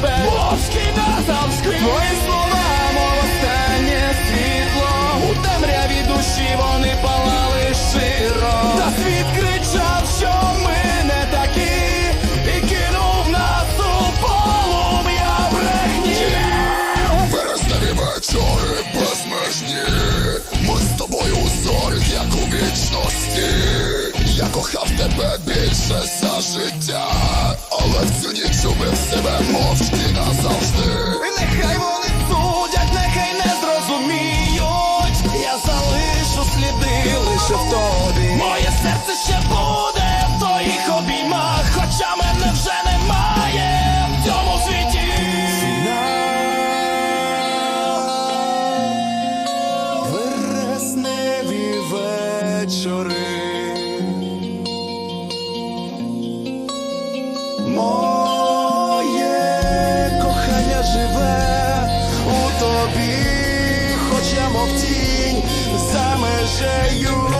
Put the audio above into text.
тебе, мовчки назав Твої слова, мов останнє світло. У темряві душі вони палали широ. Та світ кричав, що ми не такі. І кинув нас у полум'я брехні. Вересневі вечори безмежні. Ми з тобою у як у вічності. Я кохав тебе більше за життя. Лише в тобі. Моє серце ще буде в твоїх обіймах, хоча мене вже немає в цьому світі. Вересневі вечори. Моє кохання живе у тобі, хоча мов тінь за межею